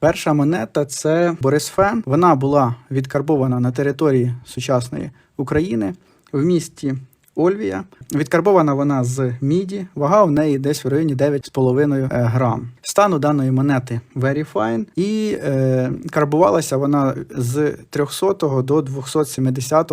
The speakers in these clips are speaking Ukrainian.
Перша монета це Борисфен. Вона була відкарбована на території сучасної України в місті Ольвія. Відкарбована вона з міді. Вага в неї десь в районі 9,5 грам. Стану даної монети very fine. І е, карбувалася вона з 300 до 270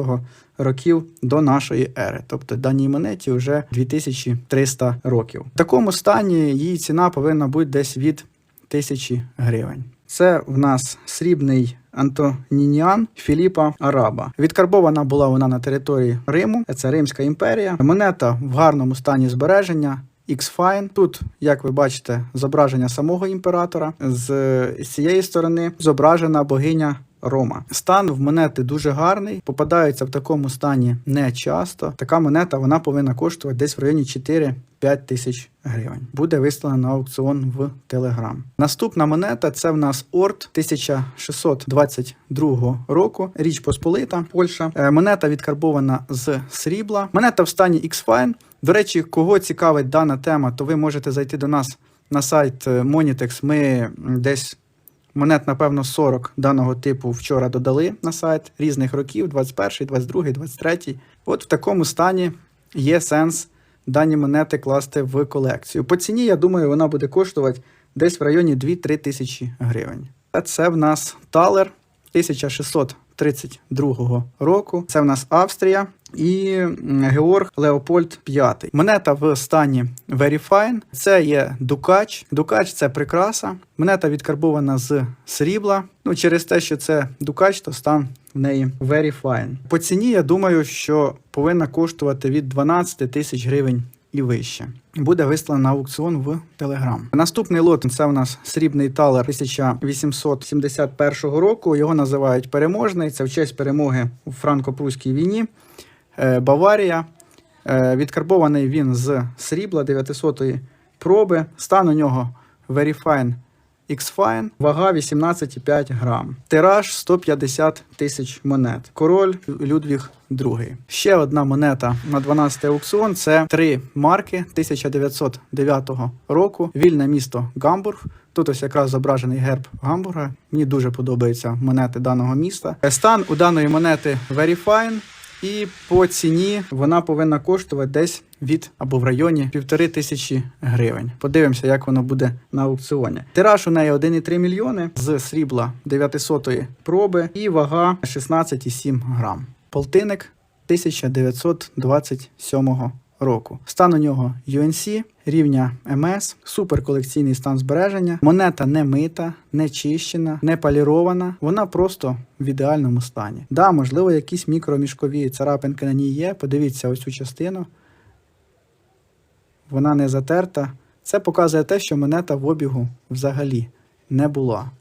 років до нашої ери. Тобто даній монеті вже 2300 років. В такому стані її ціна повинна бути десь від тисячі гривень. Це в нас срібний Антонініан Філіпа Араба. Відкарбована була вона на території Риму. Це Римська імперія. Монета в гарному стані збереження. X-Fine. Тут, як ви бачите, зображення самого імператора. З, цієї сторони зображена богиня Рома. Стан в монети дуже гарний, попадається в такому стані не часто. Така монета вона повинна коштувати десь в районі 4-5 тисяч гривень. Буде виставлена на аукціон в Телеграм. Наступна монета це в нас Орт 1622 року. Річ Посполита, Польща. Е, Монета відкарбована з срібла. Монета в стані X-Fine. До речі, кого цікавить дана тема, то ви можете зайти до нас на сайт е, Monitex. Ми десь монет, напевно, 40 даного типу вчора додали на сайт різних років: 21, 22, 23. От в такому стані є сенс дані монети класти в колекцію. По ціні, я думаю, вона буде коштувати десь в районі 2-3 тисячі гривень. Це в нас талер 1632 року. Це в нас Австрія і Георг Леопольд V. Монета в стані Very Fine. Це є Дукач. Дукач це прикраса. Монета відкарбована з срібла. Ну, через те, що це Дукач, то стан в неї Very Fine. По ціні, я думаю, що повинна коштувати від 12 тисяч гривень і вище. Буде вислана на аукціон в Телеграм. Наступний лот це у нас срібний талер 1871 року. Його називають переможний. Це в честь перемоги у франко-прусській війні. Е, Баварія. Е, Відкарбований він з срібла 900-ї проби. Стан у нього Very Fine X-Fine, вага 18,5 грам. Тираж 150 тисяч монет. Король Людвіг II. Ще одна монета на 12 аукціон. Це три марки 1909 року. Вільне місто Гамбург. Тут ось якраз зображений герб Гамбурга. Мені дуже подобаються монети даного міста. Стан у даної монети Very Fine. І по ціні вона повинна коштувати десь від або в районі півтори тисячі гривень. Подивимося, як воно буде на аукціоні. Тираж у неї 1,3 мільйони з срібла 900-ї проби і вага 16,7 грам. Полтинник 1927 року. Стан у нього UNC, рівня МС, суперколекційний стан збереження. Монета не мита, не чищена, не полірована. Вона просто в ідеальному стані. Да, можливо, якісь мікромішкові царапинки на ній є. Подивіться ось цю частину. Вона не затерта. Це показує те, що монета в обігу взагалі не була.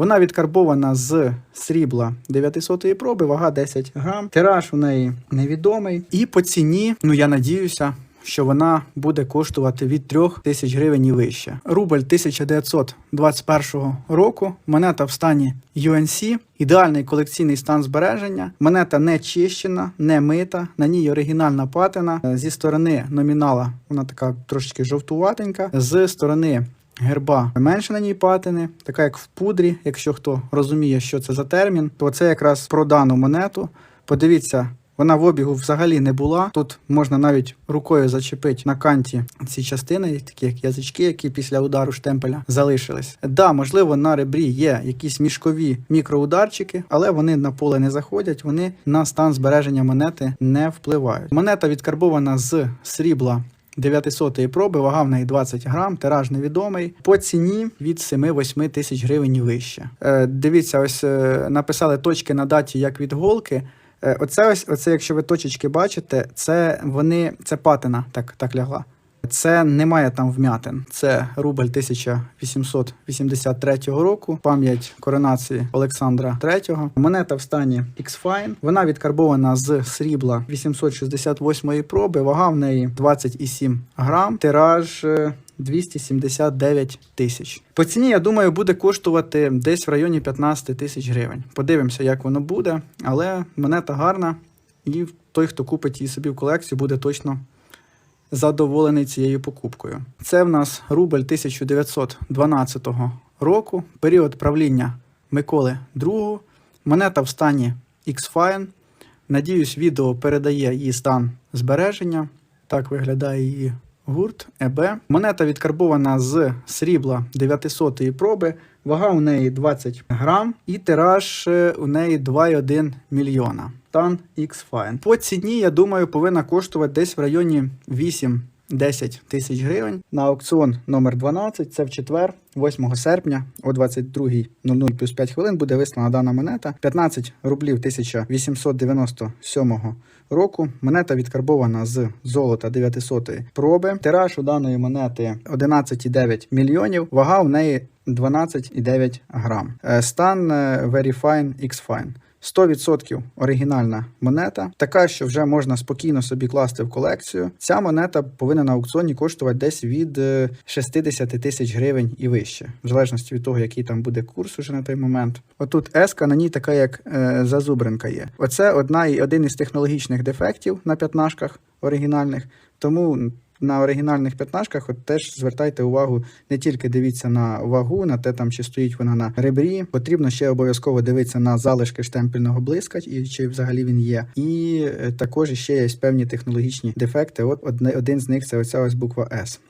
Вона відкарбована з срібла 900 проби, вага 10 грам. Тираж у неї невідомий. І по ціні, ну я надіюся, що вона буде коштувати від 3 тисяч гривень і вище. Рубль 1921 року. Монета в стані UNC. Ідеальний колекційний стан збереження. Монета не чищена, не мита. На ній оригінальна патина. Зі сторони номінала вона така трошечки жовтуватенька. З сторони герба менше на ній патини, така як в пудрі. Якщо хто розуміє, що це за термін, то це якраз про дану монету. Подивіться. Вона в обігу взагалі не була. Тут можна навіть рукою зачепити на канті ці частини, такі як язички, які після удару штемпеля залишились. Да, можливо, на ребрі є якісь мішкові мікроударчики, але вони на поле не заходять, вони на стан збереження монети не впливають. Монета відкарбована з срібла 900 проби, вага в неї 20 грам, тираж невідомий. По ціні від 7-8 тисяч гривень і вище. Е, дивіться, ось е, написали точки на даті як від голки. Е, Оце ось, оце, якщо ви точечки бачите, це вони, це патина так, так лягла. Це немає там вмятин. Це рубль 1883 року, пам'ять коронації Олександра III. Монета в стані X-Fine. Вона відкарбована з срібла 868 проби. Вага в неї 27 грам. Тираж. е, 279 тисяч. По ціні, я думаю, буде коштувати десь в районі 15 тисяч гривень. Подивимося, як воно буде, але монета гарна, і той, хто купить її собі в колекцію, буде точно задоволений цією покупкою. Це в нас рубль 1912 року, період правління Миколи II. Монета в стані X-Fine. Надіюсь, відео передає її стан збереження. Так виглядає її гурт ЕБ. Монета відкарбована з срібла 900-ї проби. Вага у неї 20 грам і тираж е, у неї 2,1 мільйона. Тан X-Fine. По ціні, я думаю, повинна коштувати десь в районі 8 10 тисяч гривень на аукціон номер 12. Це в четвер, 8 серпня о 22.00 плюс 5 хвилин буде вислана дана монета. 15 рублів 1897 року. Монета відкарбована з золота 900 проби. Тираж у даної монети 11,9 мільйонів. Вага в неї 12,9 грам. Е, Стан е, Very Fine X Fine. 100% оригінальна монета, така, що вже можна спокійно собі класти в колекцію. Ця монета повинна на аукціоні коштувати десь від е, 60 тисяч гривень і вище, в залежності від того, який там буде курс уже на той момент. Отут еска на ній така, як е, зазубринка є. Оце одна і один із технологічних дефектів на п'ятнашках оригінальних. Тому на оригінальних п'ятнашках от теж звертайте увагу, не тільки дивіться на вагу, на те, там чи стоїть вона на ребрі. Потрібно ще обов'язково дивитися на залишки штемпельного блиска, і чи взагалі він є. І е, також ще є певні технологічні дефекти. От один з них це оця ось буква S.